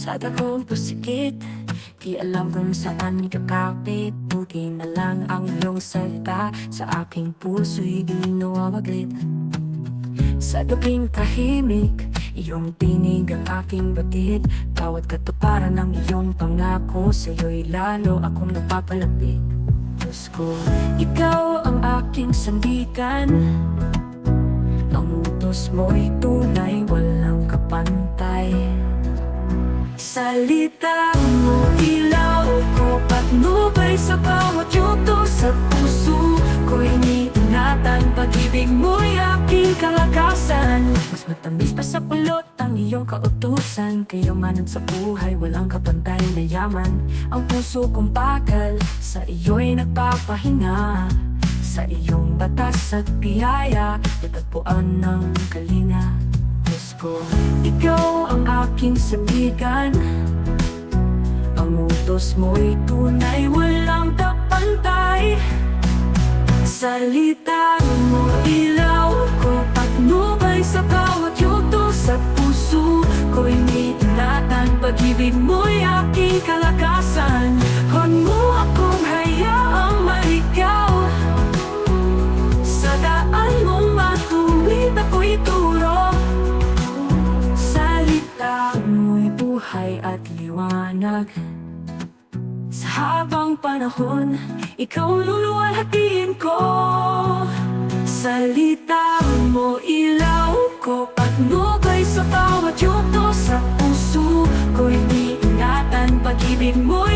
Sa dakong pusikit Di alam kung saan kakapit. Buti na lang ang iyong salita Sa aking puso'y di nawawaglit. Sa gabing tahimik Iyong tinig ang aking batid. Bawat katuparan ng iyong pangako Sa'yo'y lalo akong napapalapit. Diyos ko, ikaw ang aking sandigan Ang utos mo'y tunay, walang Salita mo, ilaw ko Patnubay sa bawat yuto Sa puso ko'y iniingatan Pag-ibig mo'y aking kalakasan. Mas matamis pa sa pulot ang iyong kautusan. Kayamanan sa buhay, walang kapantay na yaman. Ang puso kong bakal, sa iyo'y nagpapahinga. Sa iyong batas at biyaya Natagpuan ng kalinga ko, ikaw ang aking sabigan Ang utos mo'y tunay, walang kapantay Salita mo, ilaw ko Patnubay sa bawat yuto Sa puso ko'y niingatan Pag-ibig mo'y aking kalakasan buhay at liwanag. Sa habang panahon, ikaw luluwalhatiin ko. Salita mo ilaw ko Patnubay sa bawat yuto Sa puso ko'y niingatan Pag-ibig mo'y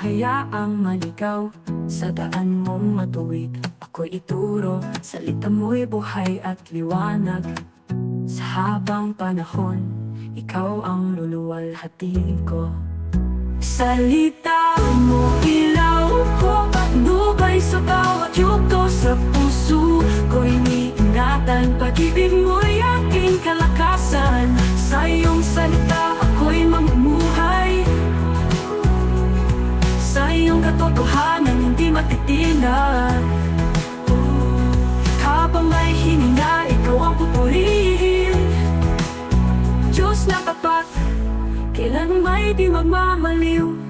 hayaang maligaw Sa daan mong matuwid. Ako'y ituro Salita mo'y buhay at liwanag. Sa habang panahon Ikaw ang luluwalhatiin ko. Salita mo ilaw ko Patnubay sa bawat yuto Sa puso ko'y niingatan. Pag-ibig mo'y aking kalakasan iyong katotohanan hindi matitinag Habang may hininga, ikaw ang pupurihin. Diyos na tapat, kailan may di magmamaliw